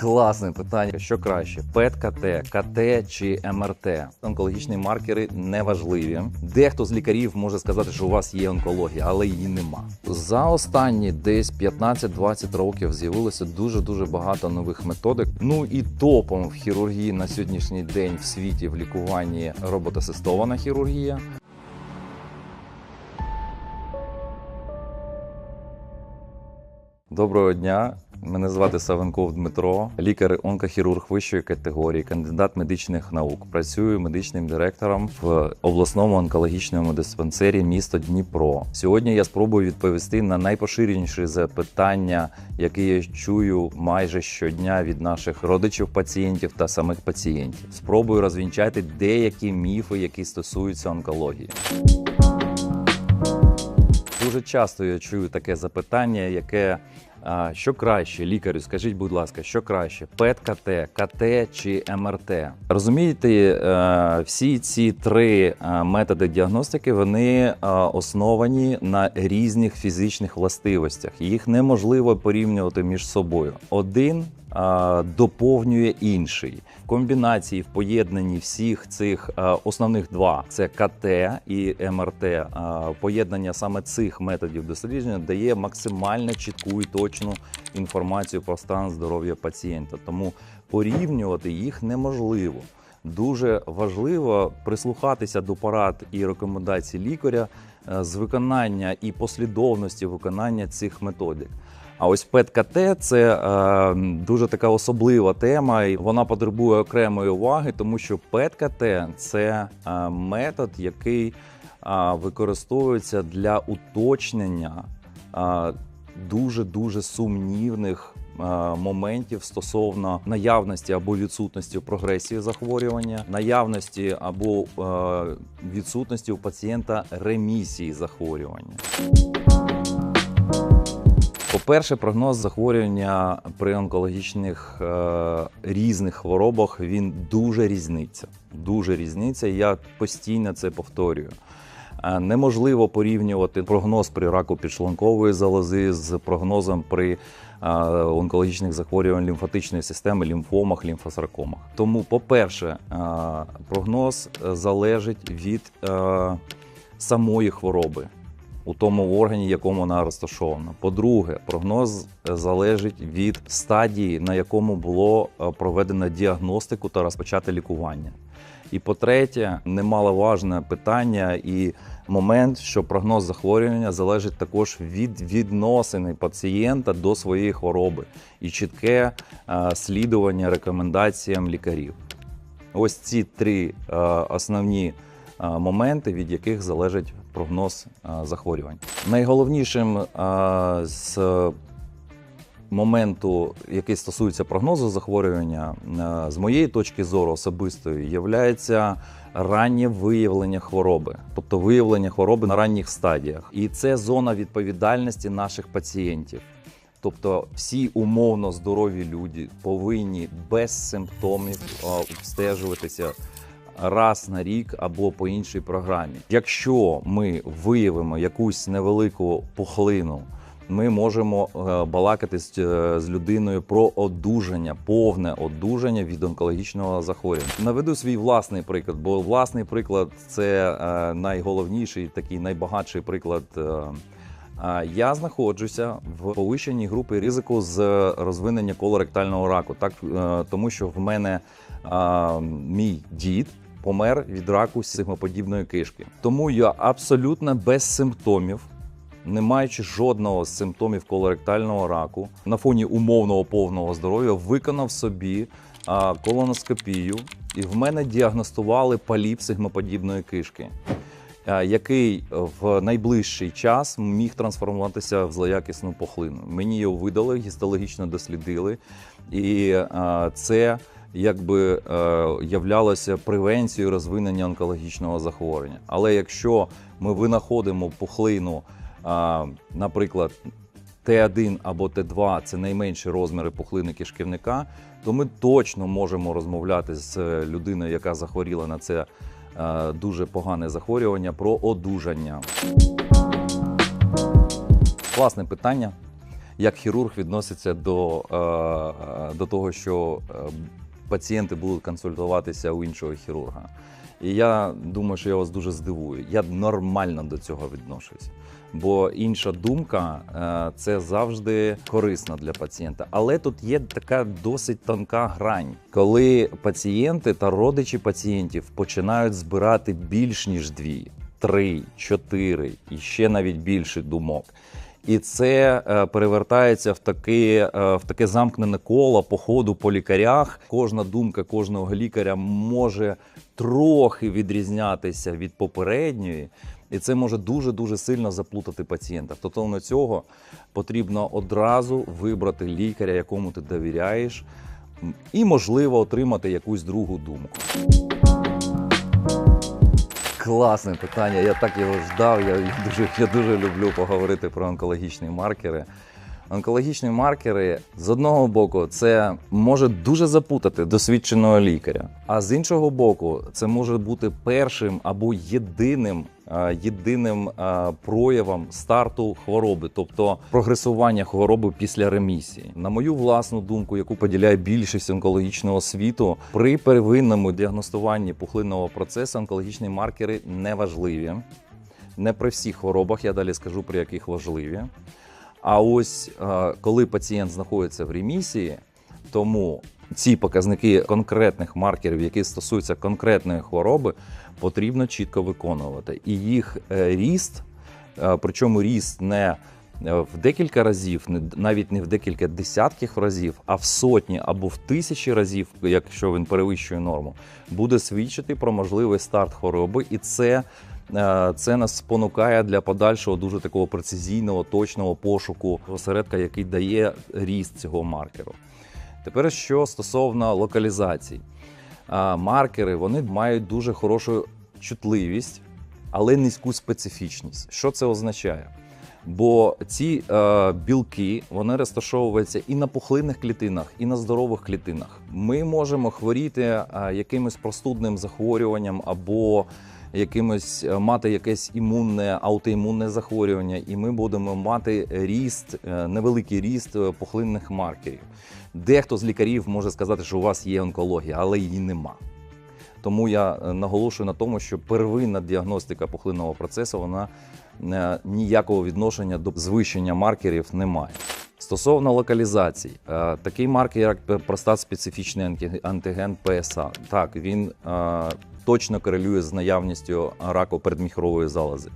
Класне питання. Що краще: ПЕТ-КТ, КТ чи МРТ? Онкологічні маркери не важливі. Дехто з лікарів може сказати, що у вас є онкологія, але її нема. За останні десь 15-20 років з'явилося дуже дуже багато нових методик. Ну і топом в хірургії на сьогоднішній день в світі в лікуванні роботасистована хірургія. Доброго дня. Мене звати Савенков Дмитро, лікар-онкохірург вищої категорії, кандидат медичних наук. Працюю медичним директором в обласному онкологічному диспансері місто Дніпро. Сьогодні я спробую відповісти на найпоширеніші запитання, які я чую майже щодня від наших родичів пацієнтів та самих пацієнтів. Спробую розвінчати деякі міфи, які стосуються онкології. Дуже часто я чую таке запитання, яке що краще, лікарю, скажіть, будь ласка, що краще: ПЕТ-КТ, КТ чи МРТ? Розумієте, е, всі ці три е, методи діагностики вони е, основані на різних фізичних властивостях. Їх неможливо порівнювати між собою. Один доповнює інший. Комбінації, в поєднанні всіх цих основних два це КТ і МРТ. Поєднання саме цих методів дослідження дає максимально чітку і точну інформацію про стан здоров'я пацієнта. Тому порівнювати їх неможливо. Дуже важливо прислухатися до порад і рекомендацій лікаря е, з виконання і послідовності виконання цих методик. А ось ПЕТ-КТ – це е, дуже така особлива тема, і вона потребує окремої уваги, тому що ПЕТ-КТ – це е, метод, який е, використовується для уточнення е, дуже дуже сумнівних. е, Моментів стосовно наявності або відсутності прогресії захворювання, наявності або е, відсутності у пацієнта ремісії захворювання. По-перше, прогноз захворювання при онкологічних е, різних хворобах він дуже різниться. Дуже різниться. Я постійно це повторюю. Е, Неможливо порівнювати прогноз при раку підшлункової залози з прогнозом при е, онкологічних захворювань лімфатичної системи, лімфомах, лімфосаркомах. Тому, по-перше, е, прогноз залежить від самої хвороби у тому органі, якому вона розташована. По-друге, прогноз залежить від стадії, на якому було е, проведено діагностику та розпочати лікування. І по-третє, немаловажне питання і момент, що прогноз захворювання залежить також від відносини пацієнта до своєї хвороби і чітке е, слідування рекомендаціям лікарів. Ось ці три е, основні моменти, від яких залежить прогноз е, захворювань. Найголовнішим е, з моменту, який стосується прогнозу захворювання, е, з моєї точки зору особистої, є раннє виявлення хвороби, тобто виявлення хвороби на ранніх стадіях. І це зона відповідальності наших пацієнтів. Тобто всі умовно здорові люди повинні без симптомів обстежуватися раз на рік або по іншій програмі. Якщо ми виявимо якусь невелику пухлину, ми можемо е, балакати з, е, людиною про одужання, повне одужання від онкологічного захворювання. Наведу свій власний приклад, бо власний приклад це е, найголовніший, такий найбагатший приклад. Я знаходжуся в повищеній групі ризику з розвинення колоректального раку, так тому що в мене мій дід помер від раку сигмоподібної кишки. Тому я абсолютно без симптомів. Не маючи жодного з симптомів колоректального раку, на фоні умовного повного здоров'я виконав собі колоноскопію, і в мене діагностували паліп сигмоподібної кишки який в найближчий час міг трансформуватися в злоякісну пухлину. Мені його видали, гістологічно дослідили, і це якби е, являлося превенцією розвинення онкологічного захворювання. Але якщо ми винаходимо пухлину, е, наприклад, Т1 або Т2 це найменші розміри пухлини кишківника, то ми точно можемо розмовляти з людиною, яка захворіла на це е, дуже погане захворювання, про одужання. Класне питання. як хірург відноситься до, е, до того, що е, пацієнти будуть консультуватися у іншого хірурга. І я думаю, що я вас дуже здивую. Я нормально до цього відношусь. Бо інша думка е, це завжди корисно для пацієнта. Але тут є така досить тонка грань, коли пацієнти та родичі пацієнтів починають збирати більш ніж дві, три, чотири і ще навіть більше думок. І це е, перевертається в таке, в таке замкнене коло по ходу по лікарях. Кожна думка кожного лікаря може трохи відрізнятися від попередньої, і це може дуже дуже сильно заплутати пацієнта. Стосовно цього потрібно одразу вибрати лікаря, якому ти довіряєш, і можливо отримати якусь другу думку. Класне питання. Я так його ждав. Я, дуже, я дуже люблю поговорити про онкологічні маркери. Онкологічні маркери з одного боку це може дуже запутати досвідченого лікаря, а з іншого боку, це може бути першим або єдиним, єдиним е, проявом старту хвороби, тобто прогресування хвороби після ремісії. На мою власну думку, яку поділяє більшість онкологічного світу, при первинному діагностуванні пухлинного процесу онкологічні маркери не важливі. Не при всіх хворобах, я далі скажу, при яких важливі. А ось е, коли пацієнт знаходиться в ремісії, тому ці показники конкретних маркерів, які стосуються конкретної хвороби, потрібно чітко виконувати. І їх е, ріст, е, причому ріст не е, в декілька разів, навіть не в декілька десятків разів, а в сотні або в тисячі разів, якщо він перевищує норму, буде свідчити про можливий старт хвороби, і це Це нас спонукає для подальшого дуже такого прецизійного, точного пошуку осередка, який дає ріст цього маркеру. Тепер що стосовно локалізацій, маркери вони мають дуже хорошу чутливість, але низьку специфічність. Що це означає? Бо ці е, білки вони розташовуються і на пухлинних клітинах, і на здорових клітинах. Ми можемо хворіти е, якимось простудним захворюванням або якимось е, мати якесь імунне аутоімунне захворювання, і ми будемо мати ріст, е, невеликий ріст е, пухлинних маркерів. Дехто з лікарів може сказати, що у вас є онкологія, але її нема. Тому я наголошую на тому, що первинна діагностика пухлинного процесу вона ніякого відношення до звищення маркерів не має. Стосовно локалізацій, е, такий маркер, як простат специфічний антиген ПСА, так він точно корелює з наявністю раку передміхрової залози.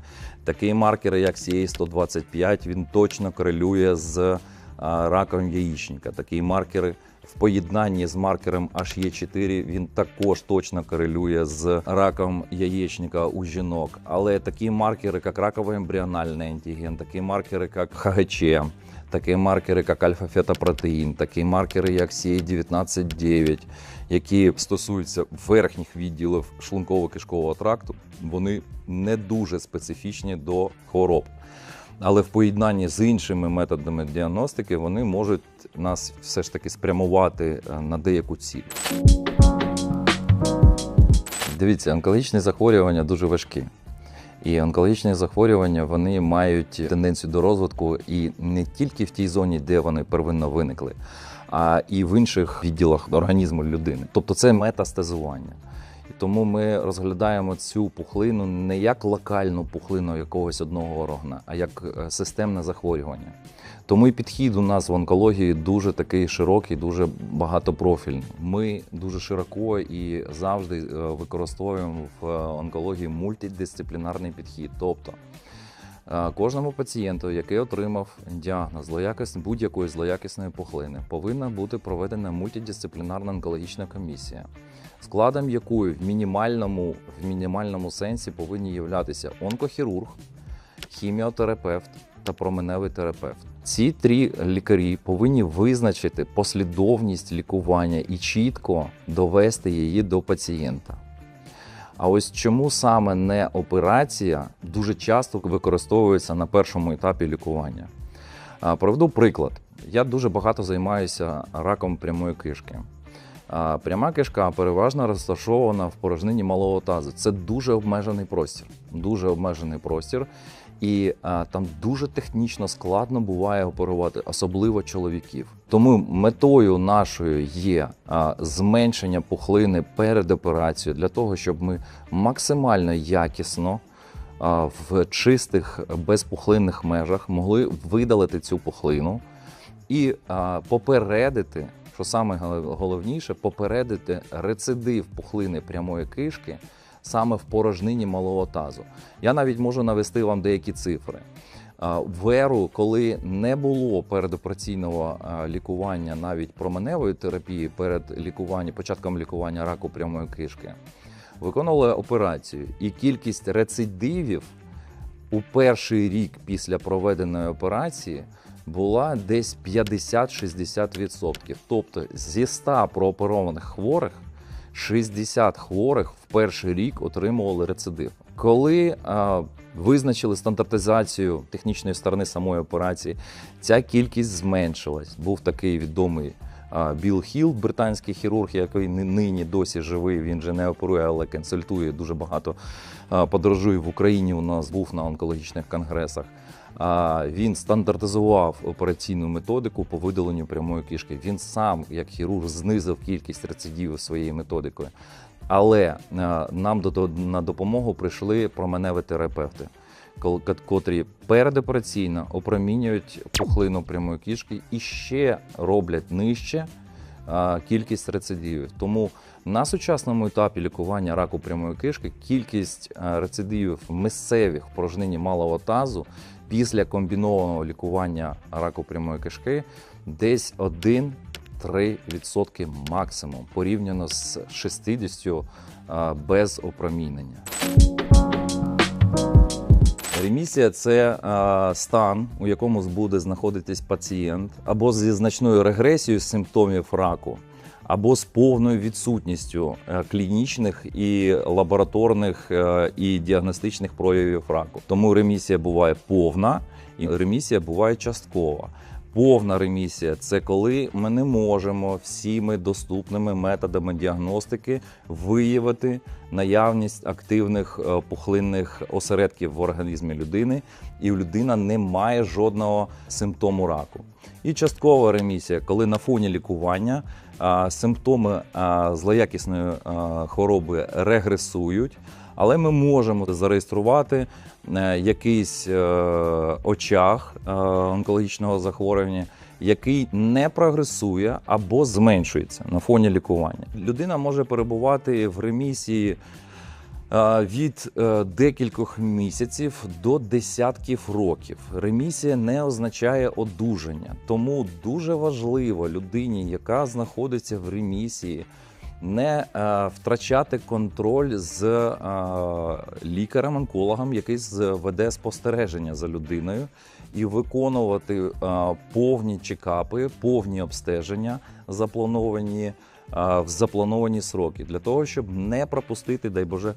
Такий маркер, як CA125, він точно корелює з е, раком яєчника. Такі маркери в поєднанні з маркером HE4 він також точно корелює з раком яєчника у жінок. Але такі маркери, як раковий ембріональний антиген, такі маркери, як ХГЧ, такі маркери, як альфа-фетопротеїн, такі маркери, як CA19-9, які стосуються верхніх відділів шлунково-кишкового тракту, вони не дуже специфічні до хвороб. Але в поєднанні з іншими методами діагностики вони можуть нас все ж таки спрямувати е, на деяку ціль. Дивіться, онкологічні захворювання дуже важкі. І онкологічні захворювання вони мають тенденцію до розвитку і не тільки в тій зоні, де вони первинно виникли, а і в інших відділах організму людини. Тобто це метастазування. І тому ми розглядаємо цю пухлину не як локальну пухлину якогось одного органа, а як е, системне захворювання. Тому і підхід у нас в онкології дуже такий широкий, дуже багатопрофільний. Ми дуже широко і завжди е, використовуємо в е, онкології мультидисциплінарний підхід. Тобто кожному пацієнту, який отримав діагноз будь-якої злоякісної пухлини, повинна бути проведена мультидисциплінарна онкологічна комісія, складом якої в мінімальному, в мінімальному сенсі повинні являтися онкохірург, хіміотерапевт та променевий терапевт. Ці три лікарі повинні визначити послідовність лікування і чітко довести її до пацієнта. А ось чому саме не операція дуже часто використовується на першому етапі лікування. Проведу приклад. Я дуже багато займаюся раком прямої кишки. Пряма кишка переважно розташована в порожнині малого тазу. Це дуже обмежений простір. Дуже обмежений простір. І а, там дуже технічно складно буває оперувати, особливо чоловіків. Тому метою нашою є а, зменшення пухлини перед операцією для того, щоб ми максимально якісно а, в чистих безпухлинних межах могли видалити цю пухлину і а, попередити, що саме головніше, попередити рецидив пухлини прямої кишки саме в порожнині малого тазу. Я навіть можу навести вам деякі цифри. В еру, коли не було передопераційного лікування навіть променевої терапії перед лікуванням, початком лікування раку прямої кишки, виконували операцію, і кількість рецидивів у перший рік після проведеної операції була десь 50-60%. Тобто зі 100 прооперованих хворих 60 хворих в перший рік отримували рецидив. Коли а, визначили стандартизацію технічної сторони самої операції, ця кількість зменшилась. Був такий відомий а, Білл Хіл, британський хірург, який нині досі живий. Він же не оперує, але консультує дуже багато а, подорожує в Україні. У нас був на онкологічних конгресах. Він стандартизував операційну методику по видаленню прямої кишки. Він сам, як хірург, знизив кількість рецидивів своєю методикою. Але е, нам на допомогу прийшли променеві терапевти, котрі передопераційно опромінюють пухлину прямої кишки і ще роблять нижче кількість рецидивів. Тому на сучасному етапі лікування раку прямої кишки кількість а, рецидивів місцевих порожнині малого тазу після комбінованого лікування раку прямої кишки десь 1-3% максимум порівняно з 60 а, без опромінення. Ремісія це е, стан, у якому буде знаходитись пацієнт або зі значною регресією симптомів раку, або з повною відсутністю е, клінічних і лабораторних е, і діагностичних проявів раку. Тому ремісія буває повна, і ремісія буває часткова. Повна ремісія це коли ми не можемо всіми доступними методами діагностики виявити наявність активних е, пухлинних осередків в організмі людини, і людина не має жодного симптому раку. І часткова ремісія, коли на фоні лікування симптоми злоякісної хвороби регресують. Але ми можемо зареєструвати е, якийсь е, очаг е, онкологічного захворювання, який не прогресує або зменшується на фоні лікування. Людина може перебувати в ремісії від декількох місяців до десятків років. Ремісія не означає одужання, тому дуже важливо людині, яка знаходиться в ремісії, не е, втрачати контроль з е, лікарем-онкологом, який веде спостереження за людиною, і виконувати е, повні чекапи, повні обстеження, заплановані в заплановані сроки, для того, щоб не пропустити, дай Боже,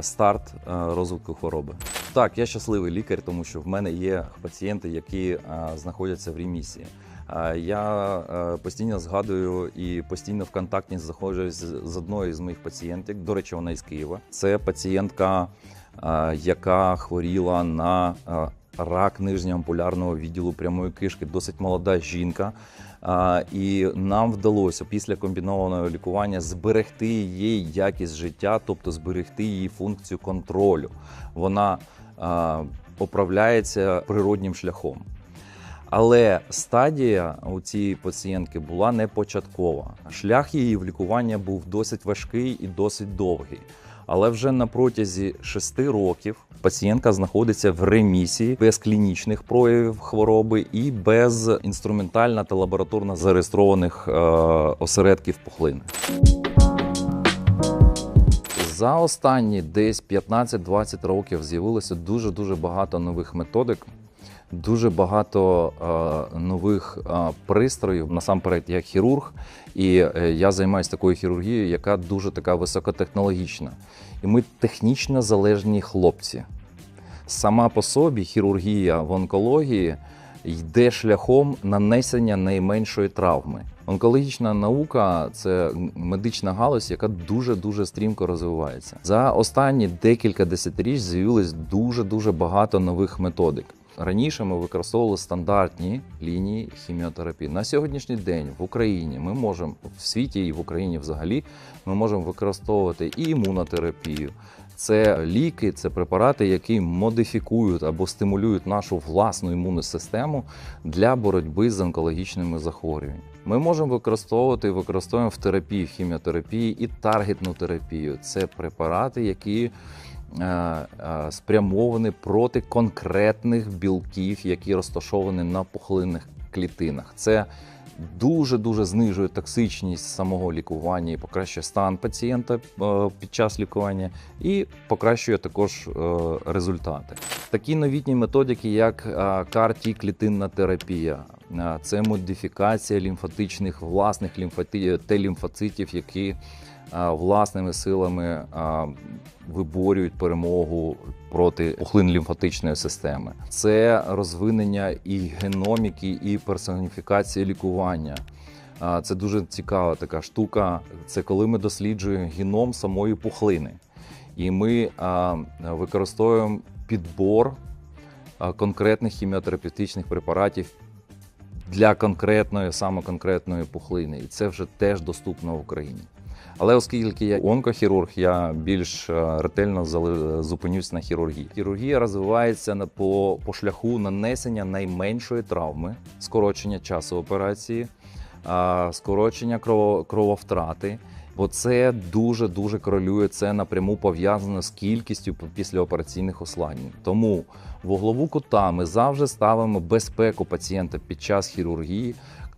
старт розвитку хвороби. Так, я щасливий лікар, тому що в мене є пацієнти, які знаходяться в ремісії. Е, Я е, постійно згадую і постійно в контакті знаходжусь з одною з моїх пацієнтів. До речі, вона із Києва. Це пацієнтка, е, яка хворіла на рак нижнього ампулярного відділу прямої кишки, досить молода жінка. І нам вдалося після комбінованого лікування зберегти її якість життя, тобто зберегти її функцію контролю. Вона а, поправляється природнім шляхом. Але стадія у цієї пацієнтки була не початкова. Шлях її в лікування був досить важкий і досить довгий. Але вже на протязі шести років пацієнтка знаходиться в ремісії без клінічних проявів хвороби і без інструментально та лабораторно зареєстрованих е, осередків пухлини. За останні десь 15-20 років з'явилося дуже дуже багато нових методик, дуже багато е, нових е, пристроїв. Насамперед, я хірург, і е, я займаюся такою хірургією, яка дуже така високотехнологічна. І ми технічно залежні хлопці. Сама по собі хірургія в онкології йде шляхом нанесення найменшої травми. Онкологічна наука це медична галузь, яка дуже дуже стрімко розвивається. За останні декілька десятиріч з'явилось дуже дуже багато нових методик. Раніше ми використовували стандартні лінії хіміотерапії. На сьогоднішній день в Україні ми можемо в світі і в Україні взагалі ми можемо використовувати і імунотерапію. Це ліки, це препарати, які модифікують або стимулюють нашу власну імунну систему для боротьби з онкологічними захворюваннями. Ми можемо використовувати використовуємо в терапії, в хіміотерапії і таргетну терапію. Це препарати, які спрямовані проти конкретних білків, які розташовані на пухлинних клітинах. Це дуже дуже знижує токсичність самого лікування і покращує стан пацієнта е, під час лікування, і покращує також е, результати. Такі новітні методики, як CAR-T клітинна терапія, е, це модифікація лімфатичних власних лімфати... Т-лімфоцитів, які власними силами виборюють перемогу проти пухлин лімфатичної системи. Це розвинення і геноміки, і персоніфікація лікування. Це дуже цікава така штука. Це коли ми досліджуємо геном самої пухлини, і ми використовуємо підбор конкретних хіміотерапевтичних препаратів для конкретної, саме конкретної пухлини. І це вже теж доступно в Україні. Але оскільки я онкохірург, я більш е, ретельно зупинюсь на хірургії. Хірургія розвивається по, по шляху нанесення найменшої травми, скорочення часу операції, скорочення крововтрати. Бо це дуже дуже корелює, це напряму пов'язано з кількістю післяопераційних ускладнень. Тому вуглову кута ми завжди ставимо безпеку пацієнта під час хірургії,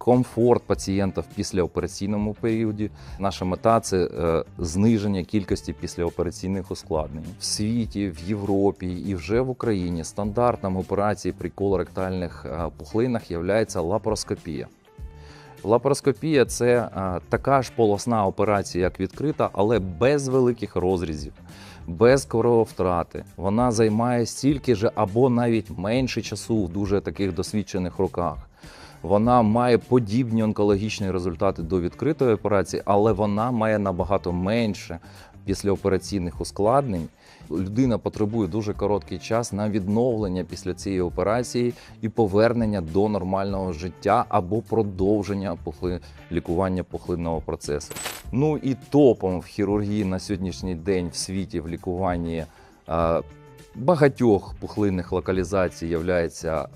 комфорт пацієнта в післяопераційному періоді. Наша мета це е, зниження кількості післяопераційних ускладнень в світі, в Європі і вже в Україні. Стандартом операції при колоректальних е, пухлинах є лапароскопія. Лапароскопія це е, така ж полосна операція, як відкрита, але без великих розрізів, без крововтрати. Вона займає стільки ж або навіть менше часу в дуже таких досвідчених руках. Вона має подібні онкологічні результати до відкритої операції, але вона має набагато менше післяопераційних ускладнень. Людина потребує дуже короткий час на відновлення після цієї операції і повернення до нормального життя або продовження пухли... лікування пухлинного процесу. Ну і топом в хірургії на сьогоднішній день в світі в лікуванні багатьох пухлинних локалізацій є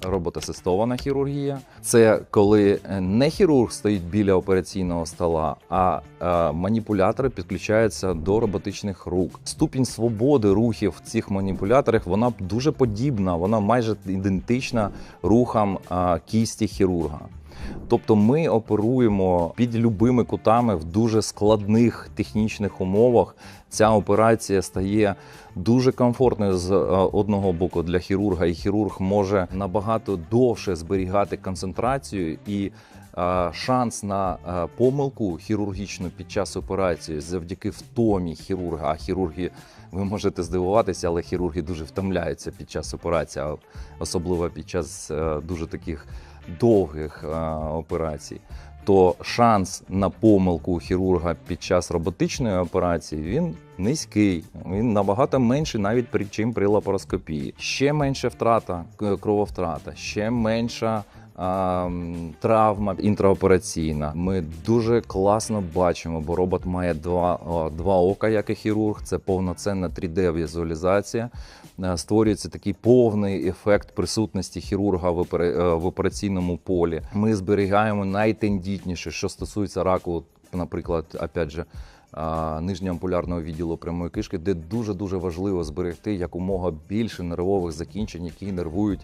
роботасистована хірургія. Це коли не хірург стоїть біля операційного стола, а маніпулятори підключаються до роботичних рук. Ступінь свободи рухів в цих маніпуляторах вона дуже подібна, вона майже ідентична рухам кісті хірурга. Тобто ми оперуємо під любими кутами в дуже складних технічних умовах. Ця операція стає дуже комфортною з е, одного боку для хірурга, і хірург може набагато довше зберігати концентрацію і. Е, шанс на е, помилку хірургічну під час операції завдяки втомі хірурга. А хірурги, ви можете здивуватися, але хірурги дуже втомляються під час операції, особливо під час дуже таких довгих операцій, то шанс на помилку хірурга під час роботичної операції він низький, він набагато менший навіть при чим при лапароскопії. Ще менша втрата крововтрата, ще менша травма інтраопераційна. Ми дуже класно бачимо, бо робот має два два ока, як і хірург. Це повноцінна 3D-візуалізація. Е, створюється такий повний ефект присутності хірурга в е, операційному полі. Ми зберігаємо найтендітніше, що стосується раку, наприклад, опять же. Нижньоампулярного відділу прямої кишки, де дуже дуже важливо зберегти якомога більше нервових закінчень, які нервують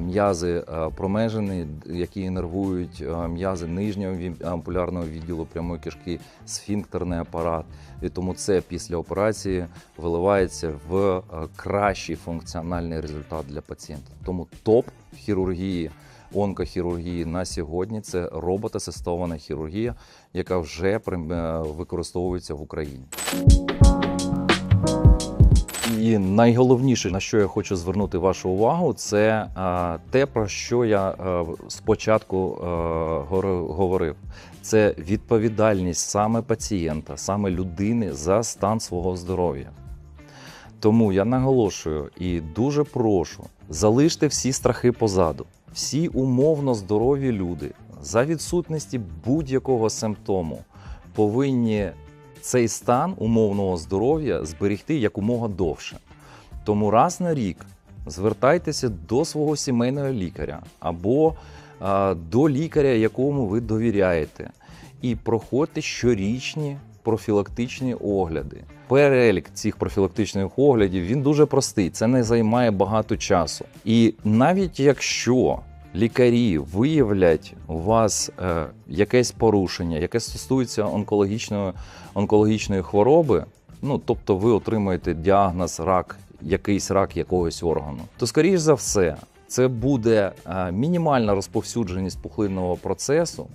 м'язи промежини, які інервують м'язи нижнього ампулярного відділу прямої кишки, сфінктерний апарат. І тому це після операції виливається в кращий функціональний результат для пацієнта. Тому топ хірургії. Онкохірургії на сьогодні це роботасистована хірургія, яка вже використовується в Україні. І найголовніше, на що я хочу звернути вашу увагу, це е, те, про що я е, спочатку е, говорив. Це відповідальність саме пацієнта, саме людини за стан свого здоров'я. Тому я наголошую і дуже прошу залиште всі страхи позаду. Всі умовно здорові люди за відсутності будь-якого симптому повинні цей стан умовного здоров'я зберегти якомога довше. Тому раз на рік звертайтеся до свого сімейного лікаря або а, до лікаря, якому ви довіряєте, і проходьте щорічні профілактичні огляди. Перелік цих профілактичних оглядів він дуже простий. Це не займає багато часу. І навіть якщо лікарі виявлять у вас е, якесь порушення, яке стосується онкологічної, онкологічної хвороби, ну тобто ви отримаєте діагноз рак, якийсь рак якогось органу, то скоріш за все це буде е, мінімальна розповсюдженість пухлинного процесу.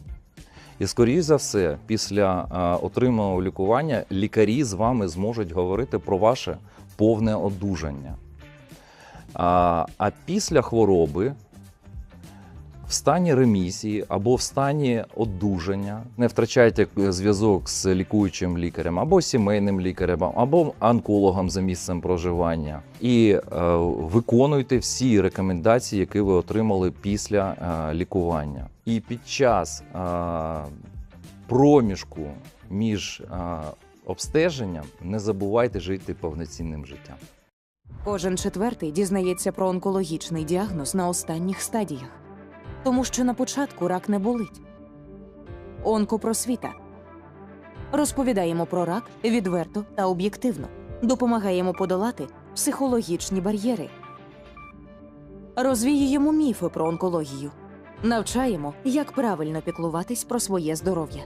І скоріш за все, після отриманого лікування лікарі з вами зможуть говорити про ваше повне одужання. А після хвороби в стані ремісії або в стані одужання не втрачайте зв'язок з лікуючим лікарем, або сімейним лікарем, або онкологом за місцем проживання, і е, виконуйте всі рекомендації, які ви отримали після е, лікування. І під час е, проміжку між е, обстеженням не забувайте жити повноцінним життям. Кожен четвертий дізнається про онкологічний діагноз на останніх стадіях, тому що на початку рак не болить. Онкопросвіта. Розповідаємо про рак відверто та об'єктивно. Допомагаємо подолати психологічні бар'єри. Розвіюємо міфи про онкологію. Навчаємо, як правильно піклуватись про своє здоров'я.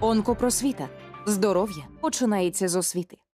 Онкопросвіта. Здоров'я починається з освіти.